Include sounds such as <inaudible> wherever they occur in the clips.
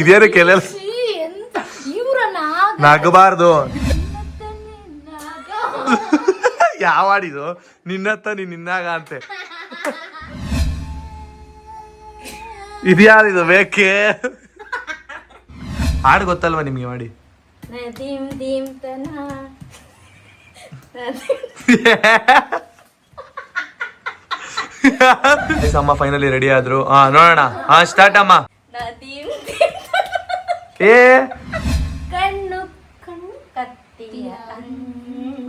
ಇದೇನು ಕೆಲ ಛೀ, ಎಂತ ಇವ್ರ ನಾಗ ನಗಬಾರ್ದು ಯಾವಾಡಿದು ನಿನ್ನತ್ತ ನೀನ್ ನಿನ್ನಾಗ ಅಂತೆ. ಇದ್ಯಾರಿದು ಬೇಕೇ? ಹಾಡು ಗೊತ್ತಲ್ವಾ ನಿಮ್ಗೆ ಮಾಡಿ ಅಮ್ಮ ಫೈನಲಿ ರೆಡಿ ಆದ್ರು. ಹಾ ನೋಡೋಣ. ಹಾ ಸ್ಟಾರ್ಟ್ ಅಮ್ಮ. ಏ? ಕಣ್ಣು ಕಣ್ಣು ಕತ್ತಿಯ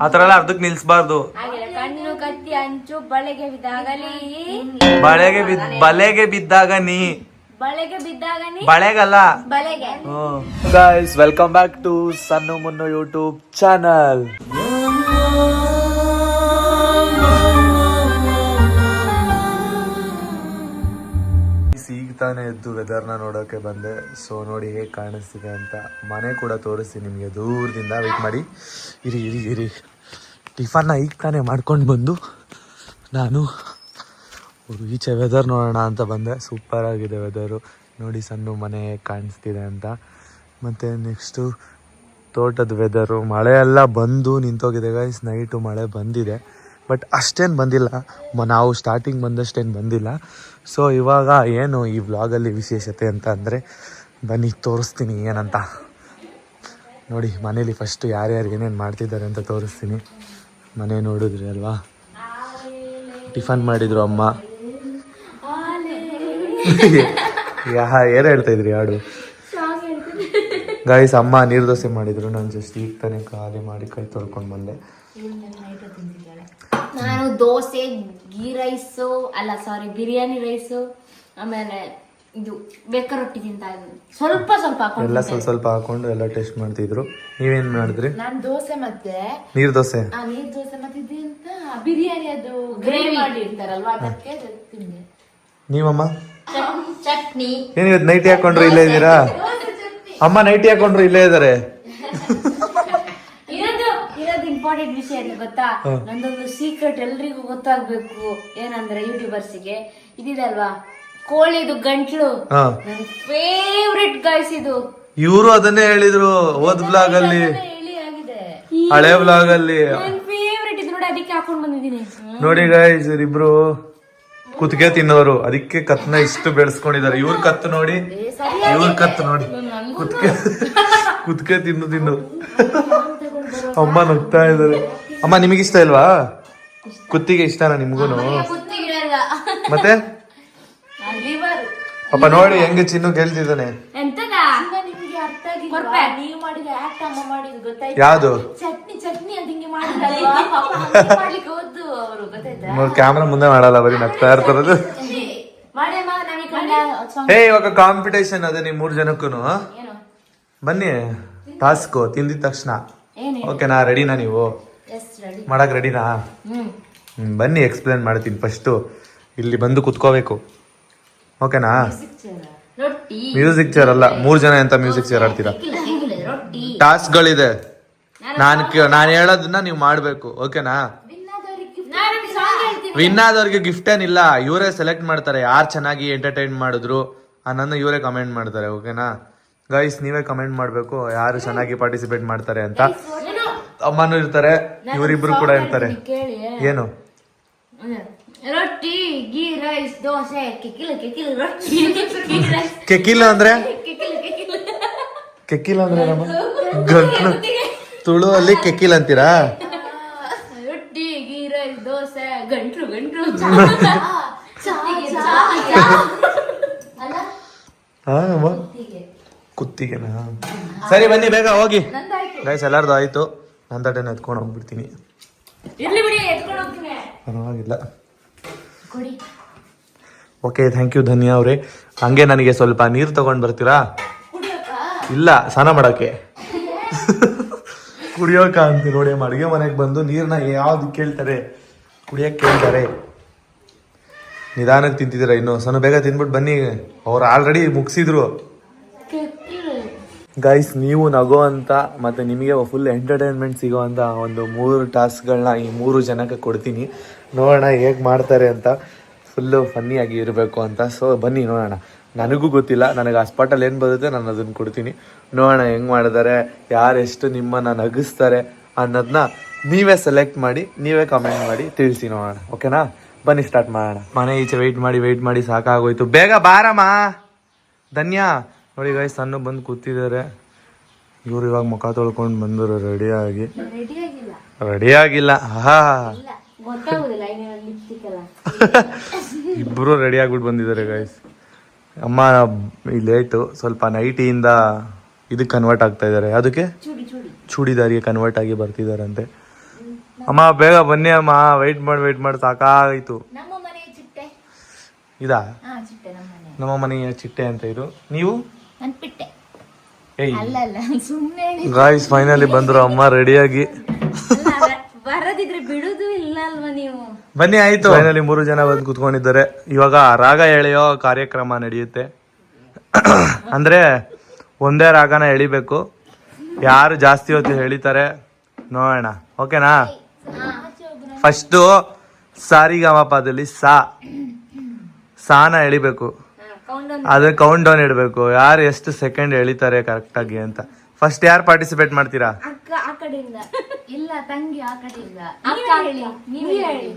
ಆ ಥರ ಎಲ್ಲ ಅರ್ಧಕ್ಕೆ ನಿಲ್ಸ್ಬಾರ್ದು. ಹಾಗೆ ಕಣ್ಣು ಕತ್ತಿ ಅಂಚು ಬಳೆಗೆ ಬಿದ್ದಾಗಲಿ. ಬಳೆಗೆ ಬಿದ್ ಬಲೆಗೆ ಬಿದ್ದಾಗ ನೀ. ಬಳೆಗೆ ಬಿದ್ದಾಗ ನೀ. ಬಳೆಗಲ್ಲ. ಬಲೆಗೆ guys welcome back to Sannu Munnu YouTube channel ತಾನೇ ಎದ್ದು ವೆದರ್ನ ನೋಡೋಕೆ ಬಂದೆ. ಸೊ ನೋಡಿ ಹೇಗೆ ಕಾಣಿಸ್ತಿದೆ ಅಂತ ಮನೆ ಕೂಡ ತೋರಿಸ್ತೀನಿ ನಿಮಗೆ. ದೂರದಿಂದ ವೆಯ್ಟ್ ಮಾಡಿ. ಇರಿ ಇರಿ ಇರಿ. ಟಿಫನ್ನ ಈಗ ತಾನೇ ಮಾಡ್ಕೊಂಡು ಬಂದು ನಾನು ಈಚೆ ವೆದರ್ ನೋಡೋಣ ಅಂತ ಬಂದೆ. ಸೂಪರ್ ಆಗಿದೆ ವೆದರು ನೋಡಿ ಸಣ್ಣ ಮನೆ ಕಾಣಿಸ್ತಿದೆ ಅಂತ. ಮತ್ತು ನೆಕ್ಸ್ಟು ತೋಟದ ವೆದರು ಮಳೆ ಎಲ್ಲ ಬಂದು ನಿಂತೋಗಿದೆ ಗೈಸ್ ನೈಟು ಮಳೆ ಬಂದಿದೆ. ಬಟ್ ಅಷ್ಟೇನು ಬಂದಿಲ್ಲ. ನಾವು ಸ್ಟಾರ್ಟಿಂಗ್ ಬಂದಷ್ಟೇನು ಬಂದಿಲ್ಲ. ಸೊ ಇವಾಗ ಏನು ಈ ವ್ಲಾಗಲ್ಲಿ ವಿಶೇಷತೆ ಅಂತ ಅಂದರೆ ಬನ್ನಿ, ತೋರಿಸ್ತೀನಿ ಏನಂತ. ನೋಡಿ, ಮನೇಲಿ ಫಸ್ಟು ಯಾರ್ಯಾರು ಏನೇನು ಮಾಡ್ತಿದ್ದಾರೆ ಅಂತ ತೋರಿಸ್ತೀನಿ. ಮನೆ ನೋಡಿದ್ರಿ ಅಲ್ವಾ? ಟಿಫನ್ ಮಾಡಿದ್ರು ಅಮ್ಮ. ಯಾ ಏನು ಹೇಳ್ತಾ ಇದ್ರಿ ಯಾಡು ಗಾಯ್ಸ್ ಅಮ್ಮ ನೀರು ದೋಸೆ ಮಾಡಿದ್ರು. ನಾನು ಜಸ್ಟ್ ಈಗ ತಾನೇ ಖಾಲಿ ಮಾಡಿ ಕೈ ತೊಳ್ಕೊಂಡು ಬಂದೆ. ನಾನು ದೋಸೆ ಗೀ ರೈಸು ಅಲ್ಲ ಸಾರಿ ಬಿರಿಯಾನಿ ರೈಸು ಆಮೇಲೆ ಇದು ಬೇಕರ್ ರೊಟ್ಟಿ ತಿಂತ ಸ್ವಲ್ಪ ಸ್ವಲ್ಪ ಹಾಕೊಂಡು ಎಲ್ಲ ಸ್ವಲ್ಪ ಸ್ವಲ್ಪ ಹಾಕೊಂಡು ಎಲ್ಲ ಟೇಸ್ಟ್ ಮಾಡ್ತಿದ್ರು. ನೀವೇನ್ ಮಾಡಿದ್ರಿ? ನಾನು ದೋಸೆ ಮತ್ತೆ ನೀರ್ ದೋಸೆ? ಆ ನೀರ್ ದೋಸೆ ಮತ್ತೆ ಅಂತ ಬಿರಿಯಾನಿ ಅದು ಗ್ರೇವಿ ಮಾಡಿ ಇರ್ತಾರಲ್ವಾ ಅದಕ್ಕೆ ತಿಂದೆ. ನೀವಮ್ಮ? ಚಟ್- ಚಟ್ನಿ. ಏನು ಇವತ್ತು ನೈಟಿ ಹಾಕೊಂಡ್ರು ಇಲ್ಲೇ ಇದ್ದೀರಾ? ಅಮ್ಮ ನೈಟಿ ಹಾಕೊಂಡ್ರು ಇಲ್ಲೇ ಇದ್ದಾರೆ ಇರೋದು <laughs> ಇಂಪಾರ್ಟೆಂಟ್ ವಿಷಯ ಏನು ಗೊತ್ತಾ? ನಂದೊಂದು ಸೀಕ್ರೆಟ್ ಎಲ್ರಿಗೂ ಗೊತ್ತಾಗ್ಬೇಕು. ಏನಂದ್ರೆ ಯೂಟ್ಯೂಬರ್ಸಿಗೆ ಇದಿದಲ್ವಾ ಕೋಳಿದು ಗಂಟ್ಲು. ನನ್ ಫೇವ್ರೆಟ್ ಗಾಯ್ಸ್ ಇದು. ಇವರು ಅದನ್ನೇ ಹೇಳಿದ್ರು ಓದ್ ಬ್ಲಾಗ್ ಅಲ್ಲಿ. ಹೇಳಿ ಬ್ಲಾಗ್ ಅಲ್ಲಿ. ಫೇವ್ರೆಟ್ ಇದು ನೋಡಿ ಅದಕ್ಕೆ ಹಾಕೊಂಡ್ ಬಂದಿದ್ದೀನಿ. ನೋಡಿ ಗಾಯ್ಸ್ ಇವರಿಬ್ರು ಕುತ್ಗೆ ತಿನ್ನೋರು. ಅದಕ್ಕೆ ಕತ್ನ ಇಷ್ಟು ಬೆಳೆಸ್ಕೊಂಡಿದ್ದಾರೆ. ಇವ್ರ ಕತ್ತು ನೋಡಿ. ಇವ್ರ ಕತ್ತು ನೋಡಿ. ಕುತ್ಗೆ ಕುತ್ಗೆ ತಿನ್ನು ತಿನ್ನು. ಅಮ್ಮ ನಗ್ತಾ ಇದ್ದಾರೆ. ಅಮ್ಮ ನಿಮಗೆ ಇಷ್ಟ ಇಲ್ವಾ? ಕುತ್ತಿಗೆ ಇಷ್ಟನಾ ನಿಮ್ಗೂ ಮತ್ತೆ? ಅಪ್ಪ ಪಾಪ ನೋಡಿ ಹೆಂಗ ಚಿನ್ನು ಗೆಲ್ತಿದ್ದಾನೆ ಎಂತದ? ನಿಮ್ಗೆ ಅರ್ಥ ಆಗಿಲ್ಲ ಕೊರ್ಪೆ. ನೀವು ಆಕ್ಟ್ ಅಮ್ಮ ಮಾಡಿದ್ದು ಗೊತ್ತಾಯ್ತು? ಯಾವ್ದು? ಕ್ಯಾಮ್ರಾ ಮುಂದೆ ಮಾಡಲ್ಲ ಬರೀ ನಗ್ತಾ ಇರ್ತಾರದು. ಏ ಇವಾಗ ಕಾಂಪಿಟೇಷನ್ ಅದೇ ನಿಮ್ ಮೂರ್ ಜನಕ್ಕೂ ಏನು? ಬನ್ನಿ ಟಾಸ್ಕು ತಿಂದಿದ ತಕ್ಷಣ. ಓಕೆನಾ ರೆಡಿನಾ ನೀವು? ಎಸ್ ರೆಡಿ ಮಾಡಕ್ ರೆಡಿನಾ ಹ್ಮ್. ಬನ್ನಿ ಎಕ್ಸ್ಪ್ಲೇನ್ ಮಾಡ್ತೀನಿ ಫಸ್ಟು ಇಲ್ಲಿ ಬಂದು ಕುತ್ಕೋಬೇಕು. ಓಕೆನಾ ಮ್ಯೂಸಿಕ್ ಚೇರ್ ಅಲ್ಲ ಮೂರು ಜನ ಎಂತ ಮ್ಯೂಸಿಕ್ ಚೇರ್ ಆಡ್ತೀರಾ? ಟಾಸ್ಕ್ಗಳಿದೆ ನಾನು ನಾನು ಹೇಳೋದನ್ನ ನೀವು ಮಾಡಬೇಕು ಓಕೆನಾ ನಾನು ಸಾಂಗ್ ಹೇಳ್ತೀನಿ. ವಿನ್ ಆದವ್ರಿಗೆ ಗಿಫ್ಟ್ ಏನಿಲ್ಲ ಇವರೇ ಸೆಲೆಕ್ಟ್ ಮಾಡ್ತಾರೆ ಯಾರು ಚೆನ್ನಾಗಿ ಎಂಟರ್ಟೈನ್ ಮಾಡಿದ್ರು ಅನ್ನೋದನ್ನ ಇವರೇ ಕಮೆಂಟ್ ಮಾಡ್ತಾರೆ ಓಕೆನಾ ಗೈಸ್ ನೀವೇ ಕಮೆಂಟ್ ಮಾಡಬೇಕು ಯಾರು ಚೆನ್ನಾಗಿ ಪಾರ್ಟಿಸಿಪೇಟ್ ಮಾಡ್ತಾರೆ ಅಂತ. ಅಮ್ಮನೂ ಇರ್ತಾರೆ ಇವರಿಬ್ರು ಕೂಡ ಇರ್ತಾರೆ. ಏನು? ರೊಟ್ಟಿ ಗೀ ರೈಸ್ ದೋಸೆ ಕೆಕಿಲ ಕೆಕಿಲ ರೊಟ್ಟಿ. <laughs> ಕೆಕಿಲ ಅಂದ್ರೆ? ಕೆಕ್ಕಿಲ್ಲ ಅಂದ್ರೆ ನಮ್ಮ ಗಂಟ್ಲು. ತುಳು ಅಲ್ಲಿ ಕೆಕ್ಕಿಲ್ಲ ಅಂತೀರಾ? ರೊಟ್ಟಿ ಗೀ ರೈಸ್ ದೋಸೆ ಗಂಟ್ಲು ಗಂಟ್ಲು. <laughs> <laughs> ಹಾ ಅಮ್ಮ. ಕುತ್ತಿಗೆನಾ? ಸರಿ ಬನ್ನಿ ಬೇಗ ಹೋಗಿ. ಗೈಸ್ ಎಲ್ಲಾರ್ದು ಆಯ್ತು. ಎತ್ಕೊಂಡು ಹೋಗ್ಬಿಡ್ತೀನಿ. ಇರ್ಲಿ ಬಿಡಿ ಎತ್ಕೊಂಡು ಹೋಗ್ತೀನಿ. ಪರವಾಗಿಲ್ಲ. ಓಕೆ ಥ್ಯಾಂಕ್ ಯು ಧನ್ಯ ಅವರೇ. ಹಂಗೆ ನನಗೆ ಸ್ವಲ್ಪ ನೀರು ತಗೊಂಡು ಬರ್ತೀರಾ? ಇಲ್ಲ ಸ್ನಾನ ಮಾಡೋಕ್ಕೆ. ಕುಡಿಯೋಕ ಅಂತ ನೋಡಿ ಅಡುಗೆ ಮನೆಗೆ ಬಂದು ನೀರನ್ನ ಯಾವ್ದು ಕೇಳ್ತಾರೆ ಕುಡಿಯೋಕ್ಕೆ ಕೇಳ್ತಾರೆ. ನಿಧಾನಕ್ಕೆ ತಿಂತಿದ್ದೀರಾ ಇನ್ನು? ಸಣ್ಣ ಬೇಗ ತಿಂದ್ಬಿಟ್ಟು ಬನ್ನಿ. ಅವ್ರು ಆಲ್ರೆಡಿ ಮುಗಿಸಿದ್ರು. ಗೈಸ್ ನೀವು ನಗೋ ಅಂತ, ಮತ್ತು ನಿಮಗೆ ಫುಲ್ ಎಂಟರ್ಟೈನ್ಮೆಂಟ್ ಸಿಗೋ ಅಂತ ಒಂದು ಮೂರು ಟಾಸ್ಕ್ಗಳನ್ನ ಈ ಮೂರು ಜನಕ್ಕೆ ಕೊಡ್ತೀನಿ. ನೋಡೋಣ ಹೇಗೆ ಮಾಡ್ತಾರೆ ಅಂತ. ಫುಲ್ಲು ಫನ್ನಿಯಾಗಿ ಇರಬೇಕು ಅಂತ. ಸೊ ಬನ್ನಿ ನೋಡೋಣ. ನನಗೂ ಗೊತ್ತಿಲ್ಲ. ನನಗೆ ಆ ಸ್ಪಾಟಲ್ಲಿ ಏನು ಬರುತ್ತೆ, ನಾನು ಅದನ್ನು ಕೊಡ್ತೀನಿ. ನೋಡೋಣ ಹೆಂಗೆ ಮಾಡಿದ್ದಾರೆ ಯಾರು ಎಷ್ಟು ನಿಮ್ಮನ್ನು ನಗಿಸ್ತಾರೆ ಅನ್ನೋದನ್ನ ನೀವೇ ಸೆಲೆಕ್ಟ್ ಮಾಡಿ, ನೀವೇ ಕಮೆಂಟ್ ಮಾಡಿ ತಿಳಿಸಿ ನೋಡೋಣ. ಓಕೆನಾ ಬನ್ನಿ ಸ್ಟಾರ್ಟ್ ಮಾಡೋಣ. ಮನೆ ಈಚೆ ವೆಯ್ಟ್ ಮಾಡಿ ವೆಯ್ಟ್ ಮಾಡಿ ಸಾಕಾಗೋಯ್ತು. ಬೇಗ ಬಾರಮ್ಮ! ಧನ್ಯ! ನೋಡಿ ಗಾಯ್ ಸಣ್ಣ ಬಂದು ಕೂತಿದ್ದಾರೆ. ಇವ್ರು ಇವಾಗ ಮುಖ ತೊಳ್ಕೊಂಡು ಬಂದರು ರೆಡಿಯಾಗಿ. ರೆಡಿ ಆಗಿ ರೆಡಿ ಆಗಿಲ್ಲ ಹಾ ಇಬ್ಬರು ರೆಡಿ ಆಗ್ಬಿಟ್ಟು ಬಂದಿದ್ದಾರೆ ಗಾಯ್ಸ್ ಅಮ್ಮ ಈ ಲೇಟು ಸ್ವಲ್ಪ ನೈಟಿಯಿಂದ ಇದಕ್ಕೆ ಕನ್ವರ್ಟ್ ಆಗ್ತಾ ಇದ್ದಾರೆ. ಅದಕ್ಕೆ ಚೂಡಿ ಚೂಡಿ. ಚೂಡಿದಾರಿಗೆ ಕನ್ವರ್ಟ್ ಆಗಿ ಬರ್ತಿದಾರಂತೆ ಅಮ್ಮ ಬೇಗ ಬನ್ನಿ ಅಮ್ಮ. ವೆಯ್ಟ್ ಮಾಡಿ ವೆಯ್ಟ್ ಮಾಡಿ ಸಾಕಾಗಿತ್ತು ಇದಾ? ನಮ್ಮ ಮನೆಯ. ಚಿಟ್ಟೆ ಅಂತ ಇದು ನೀವು? ನನ್ ಪಿಟ್ಟೆ ಏಯ್ ಅಲ್ಲ ಅಲ್ಲ ಗಾಯ್ಸ್ ಫೈನಲಿ ಬಂದ್ರು ಅಮ್ಮ ರೆಡಿಯಾಗಿ ಬರದಿದ್ರೆ ಬಿಡುದು ಇಲ್ಲ ಅಲ್ವಾ ನೀವು? ಬನ್ನಿ ಆಯ್ತು. ಫೈನಲಿ ಮೂರು ಜನ ಬಂದು ಕುತ್ಕೊಂಡಿದ್ದಾರೆ. ಇವಾಗ ರಾಗ ಎಳೆಯೋ ಕಾರ್ಯಕ್ರಮ ನಡೆಯುತ್ತೆ. ಅಂದ್ರೆ ಒಂದೇ ರಾಗನ ಎಳಿಬೇಕು. ಯಾರು ಜಾಸ್ತಿ ಹೊತ್ತು ಎಳಿತಾರೆ ನೋಡೋಣ. ಓಕೆನಾ? ಫಸ್ಟು ಸಾರಿಗಮಪದಲ್ಲಿ ಸಾ. ಸಾನ ಎಳಿಬೇಕು. ಅದೇ ಕೌಂಟ್ ಡೌನ್ ಇಡಬೇಕು. ಯಾರು ಎಷ್ಟು ಸೆಕೆಂಡ್ ಎಳಿತಾರೆ ಕರೆಕ್ಟಾಗಿ ಅಂತ. ಫಸ್ಟ್ ಯಾರು ಪಾರ್ಟಿಸಿಪೇಟ್ ಮಾಡ್ತೀರಾ? ಅಕ್ಕ ಆ ಕಡೆಯಿಂದ. ಇಲ್ಲ ತಂಗಿ ಆ ಕಡೆಯಿಂದ. ಅಕ್ಕ ಹೇಳಿ. ನೀವೇ ಹೇಳಿ.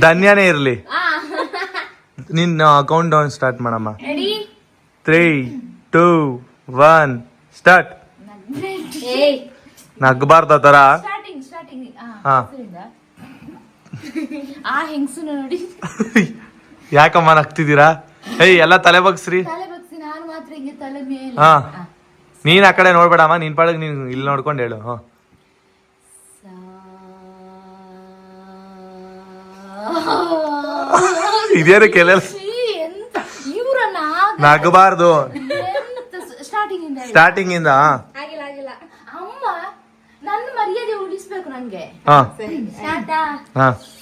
ಧನ್ಯನೇ ಇರ್ಲಿ. ನಿನ್ನ ಕೌಂಟ್ ಡೌನ್ ಸ್ಟಾರ್ಟ್ ಮಾಡಮ್ಮ ready three two one start ನಗ್ಬಾರ್ದ ತರ ಸ್ಟಾರ್ಟಿಂಗ್ ಸ್ಟಾರ್ಟಿಂಗ್ ಹಾ. ಆ ಹೆಂಗಸು ನೋಡಿ. ಯಾಕಮ್ಮ ನಗ್ತಿದ್ದೀರಾ? ಏಯ್ ಎಲ್ಲ ತಲೆ ಬಗ್ಸ್ರಿ. ತಲೆ ಬಗ್ಸಿ ನಾನು ಮಾತ್ರ ಹಿಂಗೆ ತಲೆ ಮೇಲೆ. ಹಾ. ನೀನ್ ಆ ಕಡೆ ನೋಡ್ಬೇಡಮ್ಮ ನಿನ್ ಪಾಡಿಗೆ ನೀನ್ ಇಲ್ಲಿ ನೋಡ್ಕೊಂಡು ಹೇಳು ಹಾ ಇದೇನು ಕೆಲ ನಗಬಾರ್ದು. ಸ್ಟಾರ್ಟಿಂಗ್ ಇಂದ ಹೇಳಿ. ಸ್ಟಾರ್ಟಿಂಗ್ ಇಂದ ಹಾ. ಆಗಿಲ್ಲ ಆಗಿಲ್ಲ. ಅಮ್ಮ ನನ್ನ ಮರ್ಯಾದೆ ಉಳಿಸ್ಬೇಕು ನನ್ಗೆ ಹಾ. ಸ್ಟಾರ್ಟಾ ಹಾ. ಹ್ಮ್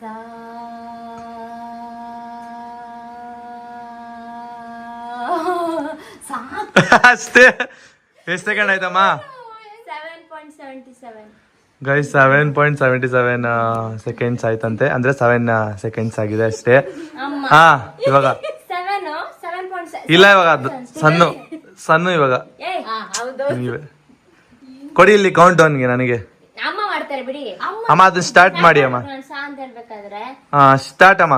ಸಾ <laughs> ಅಷ್ಟೇ. ಎಷ್ಟು ಸೆಕೆಂಡ್ ಆಯ್ತಮ್ಮ? Seventy seven guys seven point seventy seven seconds ಆಯ್ತಂತೆ. ಅಂದ್ರೆ ಸೆವೆನ್ ಸೆಕೆಂಡ್ಸ್ ಆಗಿದೆ ಅಷ್ಟೇ. ಅಮ್ಮ. ಹಾ ಇವಾಗ. ಇಲ್ಲ ಇವಾಗ ಅದು ಸಣ್ಣ ಸಣ್ಣ ಇವಾಗ. ಕೊಡಿ ಇಲ್ಲಿ ಕೌಂಟ್ ಡೌನ್ಗೆ ನನಗೆ. ಮಾಡ್ತಾರೆ ಬಿಡಿ. ಅಮ್ಮ ಅದನ್ನ ಸ್ಟಾರ್ಟ್ ಮಾಡಿ ಅಮ್ಮ. ಸಾ ಅಂತ ಹೇಳ್ಬೇಕಾದ್ರೆ ಹಾ ಸ್ಟಾರ್ಟ್ ಸಾ ಅಮ್ಮ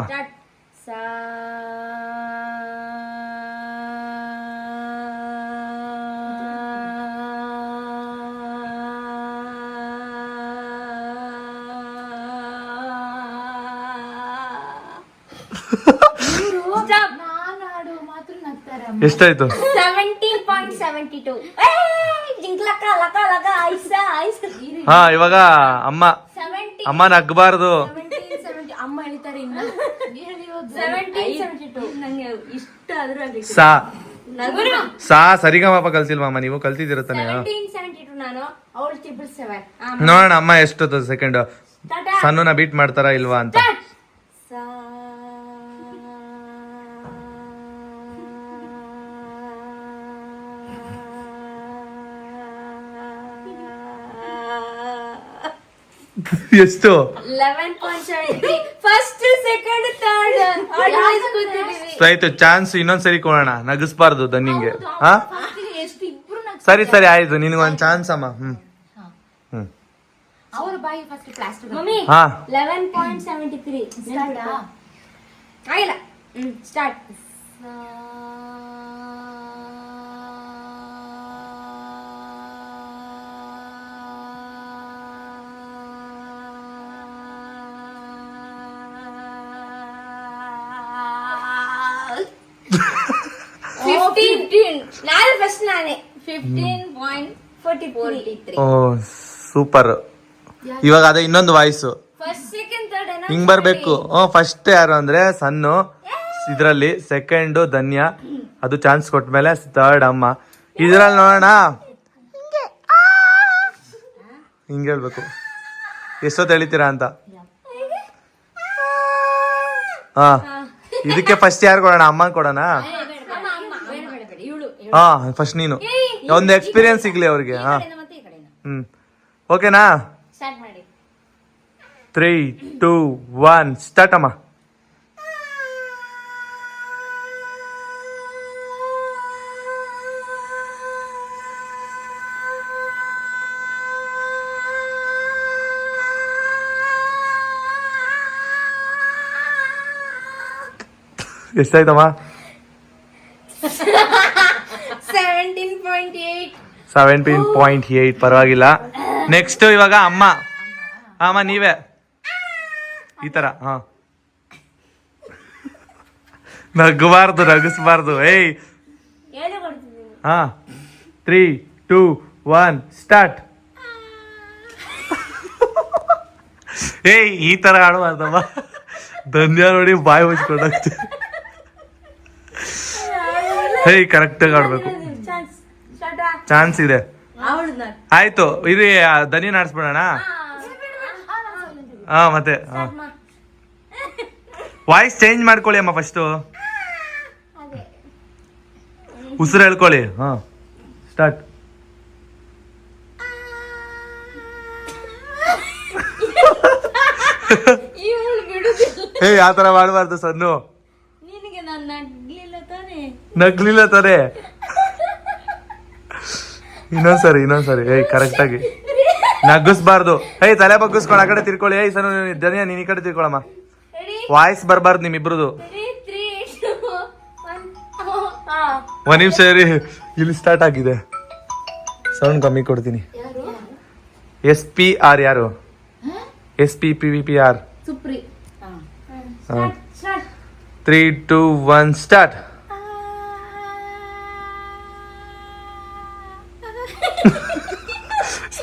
<laughs> ಎಷ್ಟಾಯ್ತು? ಸೆವೆಂಟಿ ಪಾಯಿಂಟ್ ಸೆವೆಂಟಿ ಟು ಜಿಂಕ್ಲಕ್ಕ ಲಕ ಲಕ ಐಸ ಐಸ. ಹಾ ಇವಾಗ ಅಮ್ಮ ಸೆವೆಂಟಿ ಅಮ್ಮ ಹೇಳ್ತಾರೆ ಇನ್ನು. ಹೇಳಿ ಹೋದ್ರು. ಸೆವೆಂಟೀನ್ ಸೆವೆಂಟಿ ಟು ನಂಗೆ ಇಷ್ಟ ಆದ್ರೂ ಸಾ. ನಗುರು ಸಾ ಸರಿಗಮಪ ಕಲ್ತಿಲ್ವಮ್ಮ ನೀವು ಕಲ್ತಿದ್ದೀರ ತಾನೆ ಸೆವೆಂಟೀನ್ ಸೆವೆಂಟಿ ಟು ನಾನು. ಅವಳು ಟ್ರಿಪಲ್ ಸೆವೆನ್ ನೋಡೋಣ ಅಮ್ಮ ಎಷ್ಟೊತ್ತು ಸೆಕೆಂಡ್ ಸಣ್ಣ ಸಣ್ಣನ ಬೀಟ್ ಮಾಡ್ತಾರಾ ಇಲ್ವಾ ಅಂತ. ಎಷ್ಟು? ಲೆವೆನ್ ಫಸ್ಟ್ ಸೆಕೆಂಡ್ ಥರ್ಡ್ ಆಯ್ತು ಚಾನ್ಸ್ ಇನ್ನೊಂದ್ಸರಿ ಕೊಡೋಣ. ನಗಿಸ್ಬಾರ್ದು ದನ್ನಿಂಗೆ. ಹಾ? ಸರಿ ಸರಿ ಆಯ್ತು. ನಿನಗೊಂದು ಚಾನ್ಸ್ ಅಮ್ಮ. ಹ್ಮ್. ಹ್ಮ್. ಅವ್ರ ಬಾಯಿ ಫಸ್ಟ್ ಪ್ಲಾಸ್ಟರ್ ಮಮ್ಮಿ ಹಾ. ಲೆವೆನ್ ಪಾಯಿಂಟ್ ಸೆವೆಂಟಿ ತ್ರೀ ಆಗಿಲ್ಲ. ಹ್ಮ್ ಸ್ಟಾರ್ಟ್ ಫಿಫ್ಟೀನ್ ನಾನು ಫಸ್ಟ್ ನಾನೇ ಫಿಫ್ಟೀನ್ ಪಾಯಿಂಟ್ ಫೋರ್ಟಿ ತ್ರೀ ಓ ಸೂಪರ್ ಇವಾಗ ಅದೇ ಇನ್ನೊಂದು ವಾಯ್ಸು ಫಸ್ಟ್ ಸೆಕೆಂಡ್ ಥರ್ಡ್ ಏನೋ ಹಿಂಗ್ ಬರ್ಬೇಕು. ಹ್ಞೂ ಫಸ್ಟ್ ಯಾರು ಅಂದ್ರೆ ಸನ್ನು. ಇದ್ರಲ್ಲಿ ಸೆಕೆಂಡು ಧನ್ಯ. ಅದು ಚಾನ್ಸ್ ಕೊಟ್ಮೇಲೆ ಥರ್ಡ್ ಅಮ್ಮ. ಇದ್ರಲ್ಲಿ ನೋಡೋಣ. ಹಿಂಗ್. ಹೇಳ್ಬೇಕು. ಎಷ್ಟೊತ್ತು ಎಳಿತೀರಾ ಅಂತ? ಹಾ. ಇದಕ್ಕೆ ಫಸ್ಟ್ ಯಾರು ಕೊಡೋಣ? ಅಮ್ಮ ಕೊಡೋಣ? ಹಾ ಫಸ್ಟ್ ನೀನು. ಒಂದು ಎಕ್ಸ್ಪೀರಿಯನ್ಸ್ ಸಿಗ್ಲಿ ಅವ್ರಿಗೆ ಹಾ ಹ್ಮ್. ಓಕೆನಾ ತ್ರೀ ಟೂ ಒನ್ ಸ್ಟಾರ್ಟ್ ಅಮ್ಮ. ಎಷ್ಟಾಯ್ತಮ್ಮ seventeen point eight seventeen point eight ಪರವಾಗಿಲ್ಲ. ನೆಕ್ಸ್ಟ್ ಇವಾಗ ಅಮ್ಮ. ಅಮ್ಮ, ನೀವೇ. ಈ ತರ, ಹ. ನಗಬಾರ್ದು, ನಗಿಸ್ಬಾರ್ದು. ಏಯ್. ಹಾಂ. ತ್ರೀ ಟೂ ಒನ್ ಸ್ಟಾರ್ಟ್ ಏಯ್, ಈ ತರ ಆಡಬಾರ್ದಮ್ಮ. ಧನ್ಯ ನೋಡಿ ಬಾಯಿ ಮುಚ್ಕೊಂಡೋಗ್ತಿ ಹೇಯ್ ಕರೆಕ್ಟಾಗಿ ಆಡ್ಬೇಕು. ಚಾನ್ಸ್ ಇದೆ. ಆಯ್ತು ಇದು ದನಿ ನಾಡ್ಸ್ಬಿಡೋಣ? ಹಾ. ಮತ್ತೆ ವಾಯ್ಸ್ ಚೇಂಜ್ ಮಾಡ್ಕೊಳ್ಳಿ ಅಮ್ಮ ಫಸ್ಟು ಉಸಿರು ಹೇಳ್ಕೊಳ್ಳಿ ಹಾ. ಸ್ಟಾರ್ಟ್ ಏ ಯಾವ ತರ ಮಾಡಬಾರ್ದು ತಾನೇ? ನಗ್ಲಿಲ್ಲ ತಾನೆ? ಇನ್ನೊಂದ್ಸರಿ ಇನ್ನೊಂದ್ಸರಿ. ಏಯ್ ಕರೆಕ್ಟ್ ಆಗಿ. ನಗ್ಗಿಸ್ಬಾರ್ದು. ಏಯ್ ತಲೆ ಬಗ್ಗಿಸ್ಕೊಂಡು ಆ ಕಡೆ ತಿರ್ಕೊಳ್ಳಿ. ಏಯ್ ಸನ್ನು ದನಿಯ ನೀನ್ ಈ ಕಡೆ ತಿರ್ಕೊಳಮ್ಮ ವಾಯ್ಸ್ ಬರ್ಬಾರ್ದು ನಿಮ್ಮಿಬ್ರದು. ಒಂದ್ ನಿಮಿಷ ಇರಿ. ಇಲ್ಲಿ ಸ್ಟಾರ್ಟ್ ಆಗಿದೆ. ಸೌಂಡ್ ಕಮ್ಮಿ ಕೊಡ್ತೀನಿ. ಎಸ್ ಪಿ ಆರ್ ಯಾರು? S P P V P R three two one start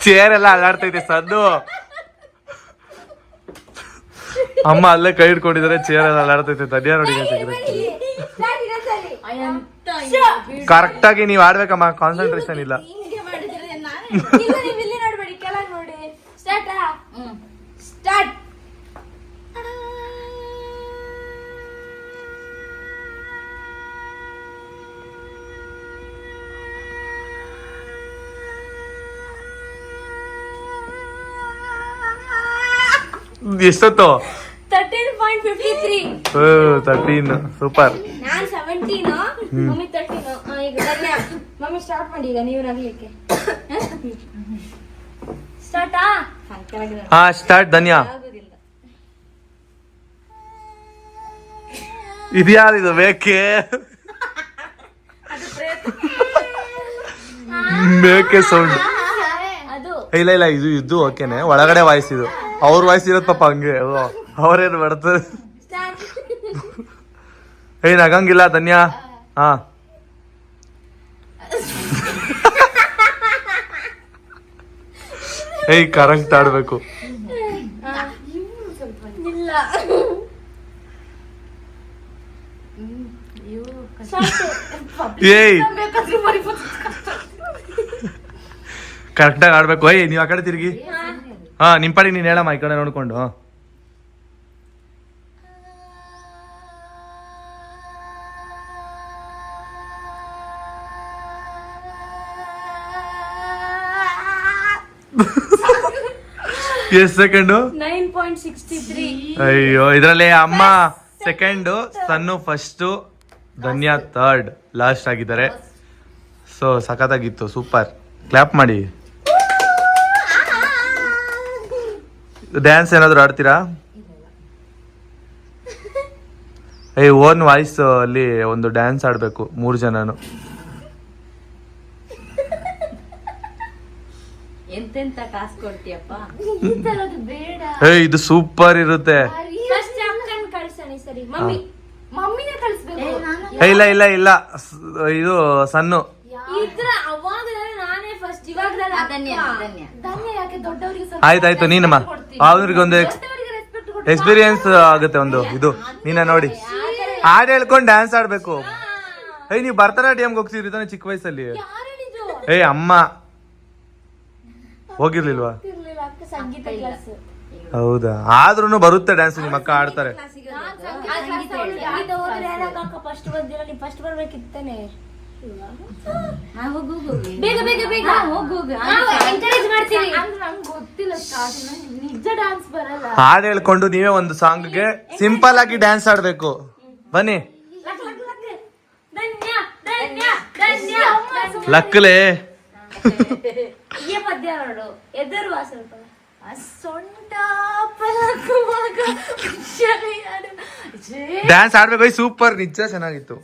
chair ಎಲ್ಲ ಅಲ್ಲಾಡ್ತೈತೆ ಸದ್ದು. ಅಮ್ಮ ಅಲ್ಲೇ ಕೈ ಹಿಡ್ಕೊಂಡಿದ್ದಾರೆ ಚೇರ್ ಎಲ್ಲ ಅಲ್ಲಾಡ್ತೈತೆ ಧನ್ಯ ನೋಡಿ ಅಂತ ಕರೆಕ್ಟ್ ಆಗಿ ನೀವು ಆಡ್ಬೇಕಮ್ಮ ಕಾನ್ಸಂಟ್ರೇಷನ್ ಇಲ್ಲ. ಹಿಂಗೆ ಎಷ್ಟೊತ್ತು? Thirteen point fifty three thirteen super. ನಾನ್ ಸೆವೆಂಟೀನ್ ಮಮ್ಮಿ ತರ್ಟೀನ್ ಈಗ ಧನ್ಯ ಮಮ್ಮಿ ಸ್ಟಾರ್ಟ್ ಮಾಡಿ ಈಗ ನೀವು ನಗಲಿಕ್ಕೆ. ಸ್ಟಾರ್ಟಾ ಕೆಳಗೆ ಹಾ ಸ್ಟಾರ್ಟ್ ಧನ್ಯ. ಬೇಕೆ ಬೇಕೆ ಸೌಂಡ್ ಇಲ್ಲ ಇಲ್ಲ ಇದು ಇದ್ದು ಓಕೆನೆ ಒಳಗಡೆ ವಾಯ್ಸ್ ಇದು. ಅವ್ರ ವಾಯ್ಸ್ ಇರತ್ತಪ್ಪ ಪಾಪ ಹಂಗೆ ಓ, ಅವ್ರೇನು ಬರ್ತದೆ ಸ್ಟಾರ್ಟ್ ಏನ್ ಆಗಂಗಿಲ್ಲ ಧನ್ಯ ಹಾ. ಏಯ್ ಕರೆಕ್ಟ್ ಆಡ್ಬೇಕು. ಏಯ್. ಕರೆಕ್ಟಾಗಿ ಆಡ್ಬೇಕು. ಏಯ್ ನೀವ್ ಆ ಕಡೆ ತಿರುಗಿ. ಹಾ ನಿಮ್ ಪಾಡಿ ನೀನ್ ಹೇಳಮ್ಮ ಈ ಕಡೆ ನೋಡ್ಕೊಂಡು. ಎಷ್ಟು second nine point sixty three. ಅಯ್ಯೋ ಇದರಲ್ಲಿ ಅಮ್ಮ second Sannu first Dhanya third last ಆಗಿದ್ದಾರೆ. ಸೊ ಸಖತ್ತಾಗಿತ್ತು ಸೂಪರ್ ಕ್ಲಾಪ್ ಮಾಡಿ. ಡ್ಯಾನ್ಸ್ ಏನಾದ್ರು ಆಡ್ತೀರಾ? ಏ ಓನ್ ವಾಯ್ಸ್ ಅಲ್ಲಿ ಒಂದು ಡ್ಯಾನ್ಸ್ ಆಡಬೇಕು ಮೂರು ಜನನು. ಎಂತೆಂತ ಕಾಸು ಕೊಡ್ತೀಯಪ್ಪ? ಈ ತರದ್ದು ಬೇಡ. ಏ ಇದು ಸೂಪರ್ ಇರುತ್ತೆ. ಫಸ್ಟ್ ಅಕ್ಕನ್ ಕಳ್ಸೋಣ ಸರಿ. ಮಮ್ಮಿ ಮಮ್ಮಿನ ಕಳ್ಸ್ಬೇಕು. ಏ, ಇಲ್ಲ ಇಲ್ಲ ಇಲ್ಲ. ಸ್- ಇದು ಸಣ್ಣ ಈ ತರ ಅವಾಗ ನಾನೇ ಫಸ್ಟ್ ಇವಾಗ ಧನ್ಯ ಧನ್ಯ ಧನ್ಯ ಯಾಕೆ ದೊಡ್ಡವರಿಗೆ ಆಯ್ತಾಯ್ತು ನೀನಮ್ಮ. ಅವ್ರಿಗೆ ಒಂದು ಎಕ್ಸ್ ಎಕ್ಸ್ಪೀರಿಯನ್ಸ್ ಆಗುತ್ತೆ ಒಂದು ಇದು. ನೀನ ನೋಡಿ. ಹಾಡು ಹೇಳ್ಕೊಂಡು ಡ್ಯಾನ್ಸ್ ಆಡ್ಬೇಕು. ಏಯ್ ನೀವು ಭರತನಾಟ್ಯಂಗೆ ಹೋಗ್ತಿದ್ರಿ ತಾನೆ ಚಿಕ್ಕ ವಯಸ್ಸಲ್ಲಿ. ಏಯ್ ಅಮ್ಮ. ಹೋಗಿರ್ಲಿಲ್ವಾ? ಹೌದಾ? ಆದ್ರೂ ಬರುತ್ತೆ ಡ್ಯಾನ್ಸ್ ನಿಮ್ಮ ಅಕ್ಕ ಆಡ್ತಾರೆ. ಬೇಗ ಬೇಗ ಬೇಗ. ಮಾಡ್ತೀವಿ. ನಿಜ ಡಾನ್ಸ್ ಬರಲ್ಲ. ಹಾಡು ಹೇಳ್ಕೊಂಡು ನೀವೇ ಒಂದು ಸಾಂಗ್ಗೆ ಸಿಂಪಲ್ ಆಗಿ ಡ್ಯಾನ್ಸ್ ಆಡ್ಬೇಕು. ಬನ್ನಿ. ಲಕ್ಕಲೆ. ನೋಡು ಎದುರುವ ಸ್ವಲ್ಪ. ಡ್ಯಾನ್ಸ್ ಆಡ್ಬೇಕು ಸೂಪರ್ ನಿಜ ಚೆನ್ನಾಗಿತ್ತು.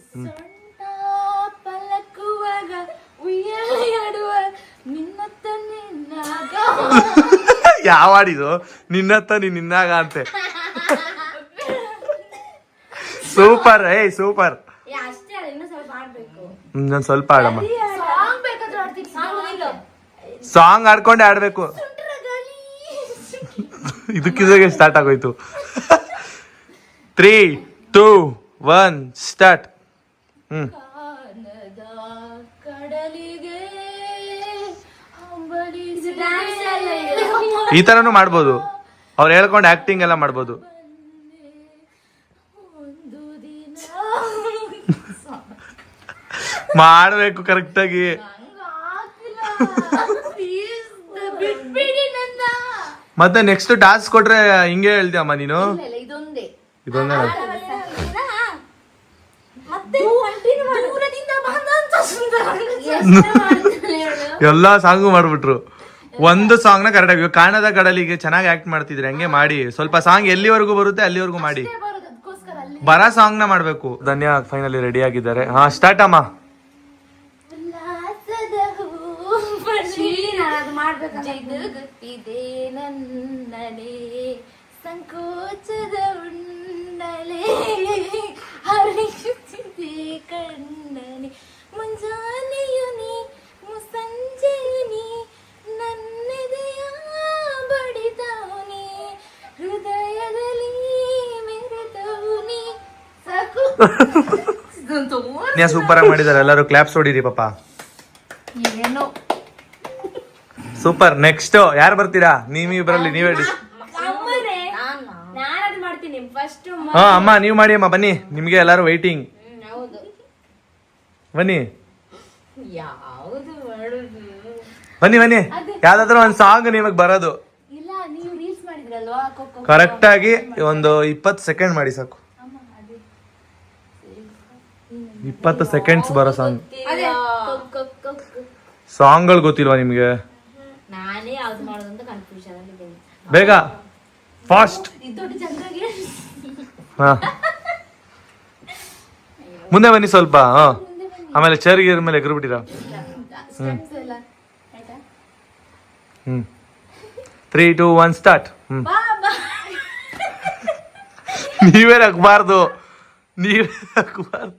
ಯಾವ ಹಾಡಿದು? ನಿನ್ನತ್ತ ನೀನ್ ನಿನ್ನಾಗ ಅಂತೆ. ಸೂಪರ್ ಏಯ್ ಸೂಪರ್. ಏ ಅಷ್ಟೇ ಅಲ್ಲ ಸ್ವಲ್ಪ ಆಡ್ಬೇಕು ನಾನು ಸ್ವಲ್ಪ ಆಡಮ್ಮ ಸಾಂಗ್ ಆಡ್ಕೊಂಡೆ ಆಡ್ಬೇಕು ಇದಕ್ಕಿದಾಗೆ ಸ್ಟಾರ್ಟ್ ಆಗೋಯ್ತು. ತ್ರೀ ಟೂ ಒನ್ ಸ್ಟಾರ್ಟ್ ಹ್ಮ್. ಈ ತರನು ಮಾಡ್ಬೋದು. ಅವ್ರು ಹೇಳ್ಕೊಂಡು ಆಕ್ಟಿಂಗ್ ಎಲ್ಲ ಮಾಡ್ಬೋದು. ಮಾಡಬೇಕು ಕರೆಕ್ಟಾಗಿ ಮತ್ತೆ ನೆಕ್ಸ್ಟ್ ಟಾಸ್ಕ್ ಕೊಟ್ರೆ ಹಿಂಗೆ ಹೇಳ್ತೀಯಮ್ಮ ನೀನು? ಇದೊಂದೇ <laughs> ಎಲ್ಲಾ ಸಾಂಗು ಮಾಡ್ಬಿಟ್ರು. ಒಂದು ಸಾಂಗ್ನ ಕರೆಕ್ಟ್ ಆಗಿ ಕಾಣದ ಕಡಲಿಗೆ ಚೆನ್ನಾಗಿ ಆಕ್ಟ್ ಮಾಡ್ತಿದ್ರೆ ಹಂಗೆ ಮಾಡಿ. ಸ್ವಲ್ಪ ಸಾಂಗ್ ಎಲ್ಲಿವರೆಗೂ ಬರುತ್ತೆ ಅಲ್ಲಿವರೆಗೂ ಮಾಡಿ. ಬರ ಸಾಂಗ್ನ ಮಾಡ್ಬೇಕು. ಧನ್ಯ ಫೈನಲಿ ರೆಡಿ ಆಗಿದ್ದಾರೆ. ಹಾ ಸ್ಟಾರ್ಟ್ ಅಮ್ಮ. ಸಂಕೋಚದ ಉಂಡಲೆ. ಹರಿಯುತ್ತಿದೆ ಕಣ್ಣನೆ. ಮುಂಜಾನೆಯು ನೀ ಧನ್ಯ ಸೂಪರ್ ಆಗಿ ಮಾಡಿದಾರೆ ಎಲ್ಲರೂ ಕ್ಲಾಪ್ಸ್ ಹೊಡಿರಿ ಪಾಪ. ಏನೋ. ಸೂಪರ್ ನೆಕ್ಸ್ಟ್ ಯಾರು ಬರ್ತೀರಾ? ನೀವ್ ಇಬ್ಬರಲ್ಲಿ ನೀವೇ ಹಾ ಅಮ್ಮ ನೀವು ಮಾಡಿ ಅಮ್ಮ ಬನ್ನಿ ನಿಮ್ಗೆ ಎಲ್ಲರೂ ವೈಟಿಂಗ್ ಹೌದು. ಬನ್ನಿ. ಬನ್ನಿ ಬನ್ನಿ. ಯಾವ್ದಾದ್ರು ಒಂದ್ ಸಾಂಗ್ ನಿಮಗ್ ಬರೋದು. ಇಲ್ಲ ನೀವು ರೀಲ್ಸ್ ಮಾಡಿದ್ರಲ್ವಾ? ಕೊಕ್ಕೋ ಕರೆಕ್ಟ್ ಆಗಿ ಒಂದು ಇಪ್ಪತ್ತು ಸೆಕೆಂಡ್ ಮಾಡಿ ಸಾಕು. ಇಪ್ಪತ್ತು ಸೆಕೆಂಡ್ಸ್ ಬರೋ ಸಾಂಗ್. ಸಾಂಗ್ಗಳು ಗೊತ್ತಿಲ್ವಾ ನಿಮ್ಗೆ? ನಾನೇ ಯಾವ್ದು ಮಾಡೋದು ಅಂತ ಕನ್ಫ್ಯೂಷನ್ ಅಲ್ಲಿ ಇದ್ದೀನಿ. ಬೇಗ ಫಾಸ್ಟ್ ಹಾ. ಮುಂದೆ ಬನ್ನಿ ಸ್ವಲ್ಪ ಹಾ. ಆಮೇಲೆ ಚೇರ್ ಗೀರ್ ಮೇಲೆ ಎಗರು ಬಿಟ್ಟಿರ ಹ್ಮ್. ತ್ರೀ ಟು ಒನ್ ಸ್ಟಾರ್ಟ್ ಹ್ಮ್. ನೀವೇ ಹಾಕ್ಬಾರ್ದು ನೀವೇ ನಗ್ಬಾರ್ದು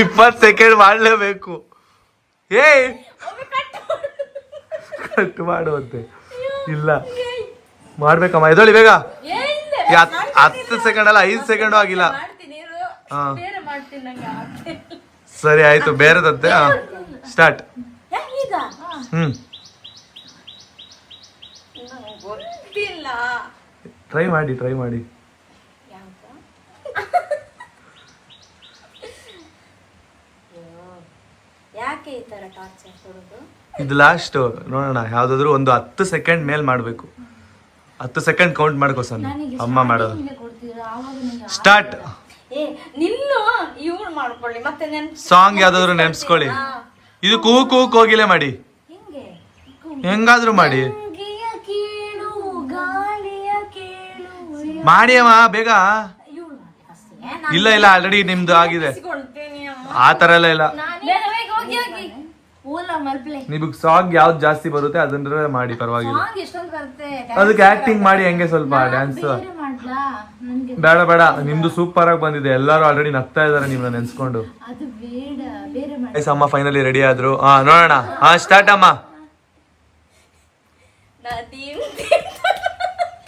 ಇಪ್ಪತ್ತು ಸೆಕೆಂಡ್ ಮಾಡಲೇಬೇಕು. ಏ ಕಟ್ ಮಾಡುವಂತೆ. ಇಲ್ಲ. ಮಾಡ್ಬೇಕಮ್ಮ. ಎದೊಳಿ ಬೇಗ. ಹತ್ತು ಸೆಕೆಂಡ್ ಅಲ್ಲ ಐದು ಸೆಕೆಂಡು ಆಗಿಲ್ಲ. ಹಾ. ಸರಿ ಆಯ್ತು. ಬೇರೆದಂತೆ ಸ್ಟಾರ್ಟ್ ಹ್ಮ್. ಟ್ರೈ ಮಾಡಿ ಟ್ರೈ ಮಾಡಿ. ಯಾಕೆ? ಈ ತರ ಟಾರ್ಚರ್ ಕೊಡೋದು? ಇದು ಲಾಸ್ಟ್ ನೋಡೋಣ ಯಾವ್ದಾದ್ರು ಒಂದು ಹತ್ತು ಸೆಕೆಂಡ್ ಮೇಲ್ ಮಾಡಬೇಕು. ಹತ್ತು ಸೆಕೆಂಡ್ ಕೌಂಟ್ ಮಾಡ್ಕೋ ಸಣ್ಣ ಅಮ್ಮ ಮಾಡೋದು. ಸ್ಟಾರ್ಟ್ ಏ ನಿಲ್ಲು ಇವ್ರು ಮಾಡ್ಕೊಳ್ಳಿ ಮತ್ತೆ ನೆನ್ಪ್ ಸಾಂಗ್ ಯಾವ್ದಾದ್ರು ನೆನ್ಸ್ಕೊಳ್ಳಿ. ಇದು ಕೂ ಕೂ ಕೋಗಿಲೆ ಮಾಡಿ. ಹೆಂಗಾದ್ರೂ ಮಾಡಿ. ಮಾಡಿ ಅಮ್ಮ ಬೇಗ. ಇಲ್ಲ ಇಲ್ಲ ಆಲ್ರೆಡಿ ನಿಮ್ದು ಆಗಿದೆ. ಆ ತರ ಎಲ್ಲ ಇಲ್ಲ. ನಿಮಗೆ ಸಾಂಗ್ ಯಾವ್ದು ಜಾಸ್ತಿ ಬರುತ್ತೆ ಅದನ್ನ ಮಾಡಿ ಪರವಾಗಿಲ್ಲ. ಅದಕ್ಕೆ ಆಕ್ಟಿಂಗ್ ಮಾಡಿ ಹೆಂಗೆ ಸ್ವಲ್ಪ ಡ್ಯಾನ್ಸ್ ಬೇಡ ಬೇಡ ನಿಮ್ದು ಸೂಪರ್ ಆಗಿ ಬಂದಿದೆ. ಎಲ್ಲರೂ ಆಲ್ರೆಡಿ ನಗ್ತಾ ಇದಾರೆ ನಿಮ್ನ ನೆನ್ಸ್ಕೊಂಡು. ಅಮ್ಮ ಫೈನಲಿ ರೆಡಿ ಆದ್ರು. ಹಾ ನೋಡೋಣ. ಹಾ ಸ್ಟಾರ್ಟ್ ಅಮ್ಮ.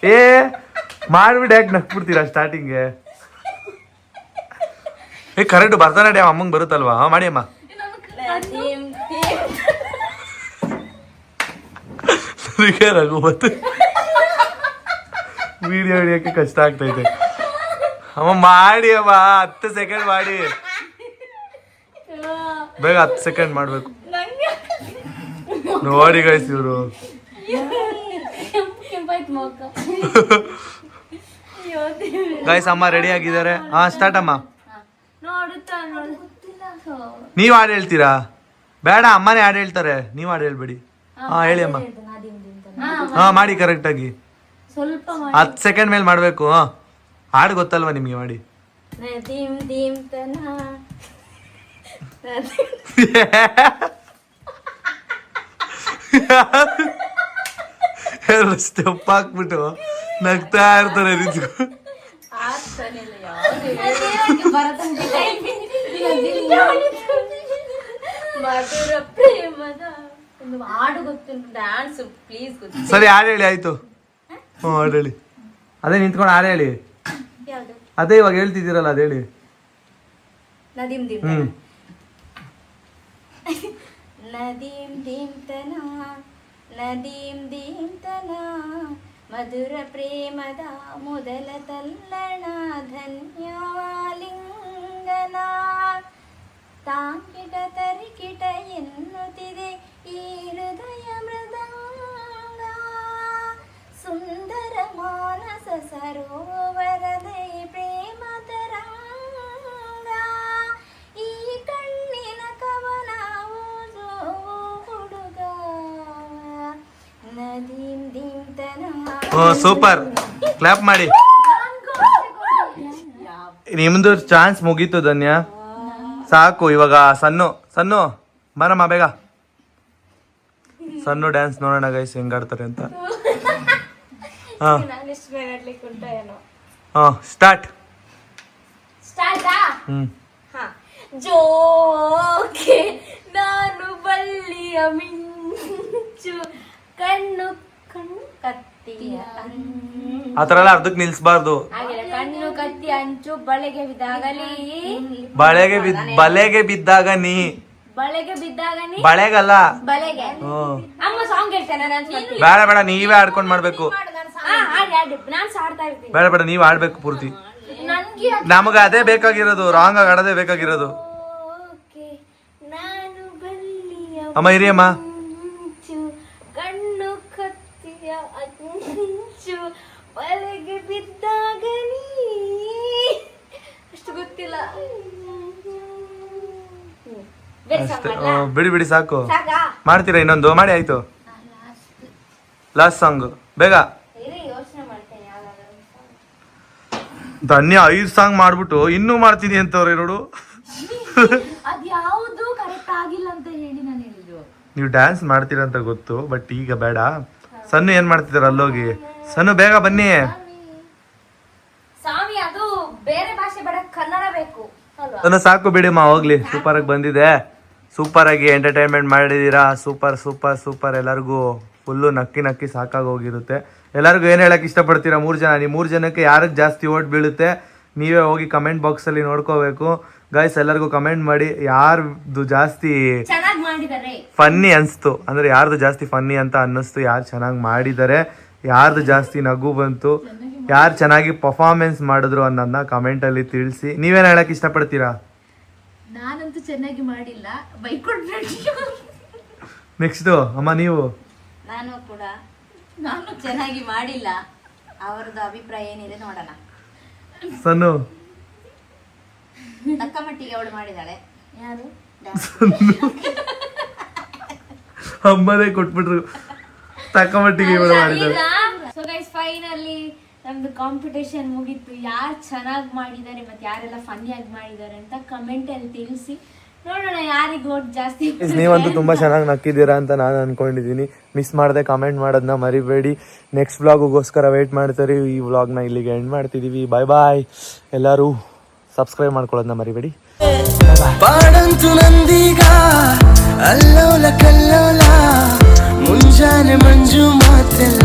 ಏ ಮಾಡ್ಬಿಟ್ಟು ಯಾಕೆ ನಗ್ಬಿಡ್ತೀರಾ ಸ್ಟಾರ್ಟಿಂಗ್ ಏ ಕರೆಕ್ಟ್ ಬರ್ತಾನೆ ಡ್ಯಾಮ್ ಬರುತ್ತಲ್ವಾ? ಹಾ, ಮಾಡಿ ಅಮ್ಮ. ವೀಡಿಯೋ ರಘು ಮತ್ತೆ ವಿಡಿಯೋ ಹಿಡಿಯೋಕೆ ಕಷ್ಟ ಆಗ್ತೈತೆ. ಅಮ್ಮ, ಮಾಡಿ ಅಮ್ಮ, ಹತ್ತು ಸೆಕೆಂಡ್ ಮಾಡಿ. ಬೇಗ ಹತ್ತು ಸೆಕೆಂಡ್ ಮಾಡಬೇಕು. ನೋಡಿ ಗೈಸ್ ಇವರು. ಗೈಸ್ ಅಮ್ಮ ರೆಡಿ ಆಗಿದ್ದಾರೆ? ಹಾ ಸ್ಟಾರ್ಟ್ ಅಮ್ಮ. ನೀವು ಹಾಡು ಹೇಳ್ತೀರಾ? ಬೇಡ ಅಮ್ಮನೇ ಹಾಡು ಹೇಳ್ತಾರೆ. ನೀವ್ ಹಾಡು ಹೇಳ್ಬೇಡಿ. ಹಾ ಹೇಳಿ ಅಮ್ಮ. ಹಾ ಮಾಡಿ ಕರೆಕ್ಟ್ ಆಗಿ. ಸ್ವಲ್ಪ ಹತ್ತು ಸೆಕೆಂಡ್ ಮೇಲೆ ಮಾಡ್ಬೇಕು. ಹಾ ಹಾಡು ಗೊತ್ತಲ್ವಾ ನಿಮ್ಗೆ? ಮಾಡಿ. <laughs> ಸ್ಟೆಪ್ ಹಾಕ್ಬಿಟ್ಟು. ನಗ್ತಾ ಇರ್ತಾರೆ ನಿಂತ್ಕೊ. ಮಧುರ ಪ್ರೇಮದ ಒಂದು ಹಾಡು ಡ್ಯಾನ್ಸ್ ಪ್ಲೀಸ್ ಗೊತ್ತು ಸರಿ ಹಾಡು ಹೇಳಿ ಆಯ್ತು. ಹ್ಞೂ ಹಾಡು ಹೇಳಿ. ಅದೇ ನಿಂತ್ಕೊಂಡು ಹಾಡು ಹೇಳಿ. ಯಾವುದು ಅದೇ ಇವಾಗ ಹೇಳ್ತಿದ್ದೀರಲ್ಲ ಅದು ಹೇಳಿ. ನದೀಮ್ ದೀಮ್ ಹ್ಞೂ ನದೀಮ್ ದೀಂತನ ನದೀಂ ದೀಂತನ. మధుర ప్రేమద ముదల తల్లణ ధన్యవాలింగన తాకిట తరికిట ఎన్నుతిదే ఈ హృదయ మృదంగ సుందర మానస సరోవరదై ప్రేమ తరంగ ఈ కన్ను ಓ ಸೂಪರ್. ಕ್ಲಾಪ್ ಮಾಡಿ. ನಿಮ್ದು ಚಾನ್ಸ್ ಮುಗೀತು ಧನ್ಯ. ಸಾಕು ಇವಾಗ ಸನ್ನು ಸನ್ನು ಬರಮ್ಮ ಬೇಗ. ಸಣ್ಣ ಡ್ಯಾನ್ಸ್ ನೋಡೋಣ ಗೈಸ್ ಹೆಂಗಾಡ್ತಾರೆ ಅಂತ. ಹಾ. ಏನೋ ಸ್ಟಾರ್ಟ್ ಹ್ಞೂ ಹ. ಜೋಕೆ ನಾನು ಬಲ್ಲಿಯ ಮಿಂಚು ಕಣ್ಣು ಕಣ್ಣು ಕತ್ತಿಯ ಅಂಚು. ಆ ಥರ ಎಲ್ಲ ಅರ್ಧಕ್ಕೆ ನಿಲ್ಸಬಾರ್ದು. ಹಾಗೆ ಕಣ್ಣು ಕತ್ತಿ ಅಂಚು ಬಳೆಗೆ ಬಿದ್ದಾಗಲಿ. ಬಳೆಗೆ ಬಿದ್ ಬಲೆಗೆ ಬಿದ್ದಾಗ ನೀ. ಬಳೆಗೆ ಬಿದ್ದಾಗ ನೀ. ಬಳೆಗಲ್ಲ. ಬಲೆಗೆ ಹ್ಮ್ ಅಮ್ಮ ಸಾಂಗ್ ಹೇಳ್ತೇನೆ ನಾನು ಬೇಡ ಬೇಡ ನೀವೇ ಆಡ್ಕೊಂಡ್ ಮಾಡ್ಬೇಕು. ನಾನು ಸಾಡ್ತಾ ಇರ್ತೀನಿ. ಬೇಡ ಬೇಡ ನೀವ್ ಆಡ್ಬೇಕು ಪೂರ್ತಿ. ನನ್ಗೆ ನಮಗ ಅದೇ ಬೇಕಾಗಿರೋದು. ರಾಂಗ್ ಆಗಿ ಆಡೋದೇ ಬೇಕಾಗಿರೋದು. ನಾನು ಅಮ್ಮ ಇರಿ ಅಮ್ಮ ಅಂಚು ಕಣ್ಣು ಕತ್ತಿಯ ಅಂಚು ಬಲೆಗೆ ಬಿದ್ದಾಗ ನೀ ಅಷ್ಟು ಗೊತ್ತಿಲ್ಲ ಬೇರೆ song ಅಷ್ಟೇ. ಮಾಡ್ಲಾ? ಬಿಡಿ ಬಿಡಿ ಸಾಕು. ಸಾಕಾ ಮಾಡ್ತೀರಾ ಇನ್ನೊಂದು? ಮಾಡಿ ಆಯ್ತು. ಲಾಸ್ಟ್ ಸಾಂಗ್ ಬೇಗ. ಧನ್ಯ ಐದು ಸಾಂಗ್ ಮಾಡ್ಬಿಟ್ಟು ಇನ್ನೂ ಮಾಡ್ತೀನಿ ಅಂತವ್ರೆ <laughs> ನೋಡು ನೀವು ಡ್ಯಾನ್ಸ್ ಮಾಡ್ತೀರಾ ಅಂತ ಗೊತ್ತು ಬಟ್ ಈಗ ಬೇಡ. ಸಣ್ಣ ಏನ್ ಮಾಡ್ತಿದಾರ ಅಲ್ಲೋಗಿ? ಸಣ್ಣ ಬೇಗ ಬನ್ನಿ. ಭಾಷೆ ಬೇಡ ಸಾಕು ಬಿಡಿಮ್ಮ ಹೋಗ್ಲಿ. ಸೂಪರ್ ಆಗಿ ಬಂದಿದೆ. ಸೂಪರ್ ಆಗಿ ಎಂಟರ್ಟೈನ್ಮೆಂಟ್ ಮಾಡಿದೀರಾ? ಸೂಪರ್ ಸೂಪರ್ ಸೂಪರ್ ಎಲ್ಲರಿಗೂ ಫುಲ್ಲು ನಕ್ಕಿ ನಕ್ಕಿ ಸಾಕಾಗಿ ಹೋಗಿರುತ್ತೆ ಎಲ್ಲರಿಗೂ ಏನು ಹೇಳಕ್ ಇಷ್ಟಪಡ್ತೀರಾ ಮೂರು ಜನ? ನೀವು ಮೂರು ಜನಕ್ಕೆ ಯಾರಿಗೆ ಜಾಸ್ತಿ ಓಟ್ ಬೀಳುತ್ತೆ? ನೀವೇ ಹೋಗಿ ಕಮೆಂಟ್ ಬಾಕ್ಸಲ್ಲಿ ನೋಡ್ಕೋಬೇಕು. ಗೈಸ್ ಎಲ್ಲರಿಗೂ ಕಮೆಂಟ್ ಮಾಡಿ ಯಾರ್ದು ಜಾಸ್ತಿ ಮಾಡಿದ್ದಾರೆ ಫನ್ನಿ ಅನಿಸ್ತು. ಅಂದರೆ ಯಾರ್ದು ಜಾಸ್ತಿ ಫನ್ನಿ ಅಂತ ಅನ್ನಿಸ್ತು ಯಾರು ಚೆನ್ನಾಗಿ ಮಾಡಿದ್ದಾರೆ ಯಾರ್ದು ಜಾಸ್ತಿ ನಗು ಬಂತು ಯಾರು ಚೆನ್ನಾಗಿ ಪರ್ಫಾರ್ಮೆನ್ಸ್ ಮಾಡಿದ್ರು ಅನ್ನೋದನ್ನ ಕಮೆಂಟಲ್ಲಿ ತಿಳಿಸಿ. ನೀವೇನು ಹೇಳಕ್ಕೆ ಇಷ್ಟಪಡ್ತೀರಾ? ನಾನಂತೂ ಚೆನ್ನಾಗಿ ಮಾಡಿಲ್ಲ. ಬೈಕೊಟ್ಬಿಟ್ಟು ನೆಕ್ಸ್ಟ್ ಅಮ್ಮ ನೀವು? ನಾನು ಕೂಡ ನಾನು ಚೆನ್ನಾಗಿ ಮಾಡಿಲ್ಲ. ಅವರದ್ದು ಅಭಿಪ್ರಾಯ ಏನಿದೆ ನೋಡೋಣ. ಸನ್ನು? ತಕ್ಕ ಮಟ್ಟಿಗೆ ಅವಳು ಮಾಡಿದಾಳೆ ಯಾರು? ಅಮ್ಮನೇ ಕೊಟ್ಬಿಟ್ರು. ತಕ್ಕ ಮಟ್ಟಿಗೆ ಇವಳು ಮಾಡಿದಾಳೆ ಸೊ ಗೈಸ್ ಫೈನಲಿ ನಮ್ದು ಕಾಂಪಿಟೇಷನ್ ಮುಗೀತು. ಯಾರು ಚೆನ್ನಾಗಿ ಮಾಡಿದ್ದಾರೆ ಮತ್ತೆ ಯಾರೆಲ್ಲ ಫನ್ನಿಯಾಗಿ ಮಾಡಿದ್ದಾರೆ ಅಂತ ಕಮೆಂಟ್ ಅಲ್ಲಿ ತಿಳಿಸಿ ನೋಡೋಣ ಯಾರಿಗೆ ಓಟ್ ಜಾಸ್ತಿ ನೀವಂತೂ ತುಂಬಾ ಚೆನ್ನಾಗಿ ನಕ್ಕಿದ್ದೀರಾ ಅಂತ ನಾನು ಅನ್ಕೊಂಡಿದ್ದೀನಿ ಮಿಸ್ ಮಾಡದೆ ಕಮೆಂಟ್ ಮಾಡೋದನ್ನ ಮರಿಬೇಡಿ. ನೆಕ್ಸ್ಟ್ ವ್ಲಾಗ್ಗೋಸ್ಕರ ವೇಟ್ ಮಾಡ್ತಾರೆ. ಈ ವ್ಲಾಗ್ನ ಇಲ್ಲಿಗೆ ಎಂಡ್ ಮಾಡ್ತಿದೀವಿ. ಬಾಯ್ ಬಾಯ್ ಎಲ್ಲರೂ ಸಬ್ಸ್ಕ್ರೈಬ್ ಮಾಡ್ಕೊಳ್ಳೋದನ್ನ ಮರಿಬೇಡಿ. ಪಾಡಂತು ನಂದೀಗ ಅಲ್ಲೋಲ ಕಲ್ಲೋಲ ಮುಂಜಾನೆ ಮಂಜು ಮಾತೆಲ್ಲ.